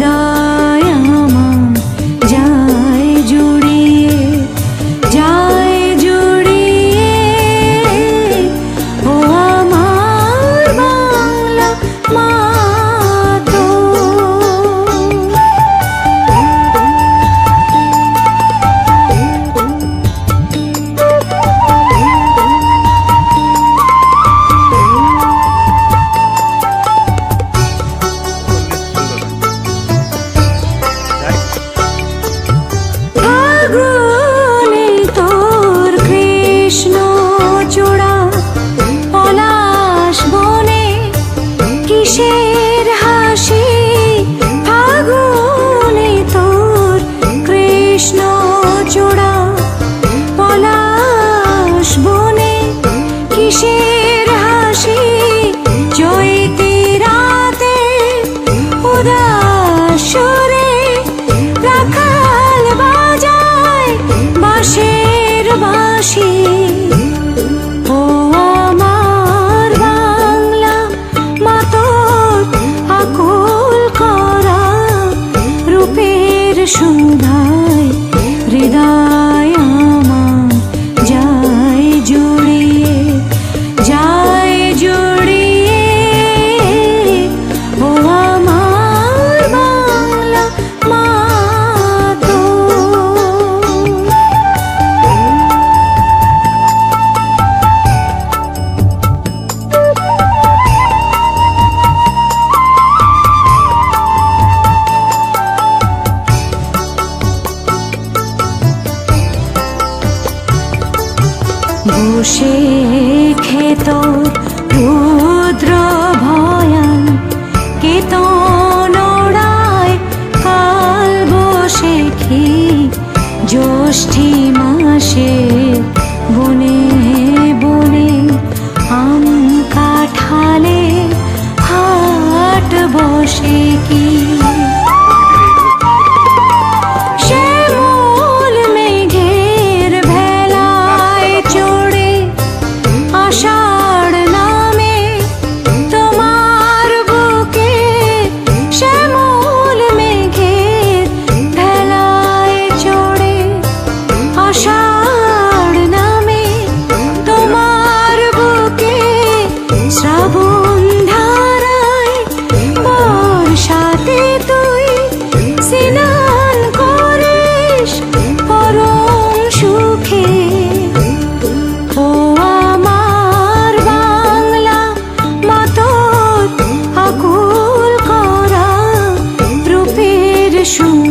Hidayah কিসের হাসি? ফাগুনে তোর কৃষ্ণ চূড়া বনে কিসের হাসি? চৈতি রাতে রাখাল বাজায় বাঁশের বাঁশি। বসে খেত রুদ্র ভয়ান কেতনড়ায় কাল বসে খি জ্যৈষ্ঠী মাসে বনে বনে আম কাঠালে 树。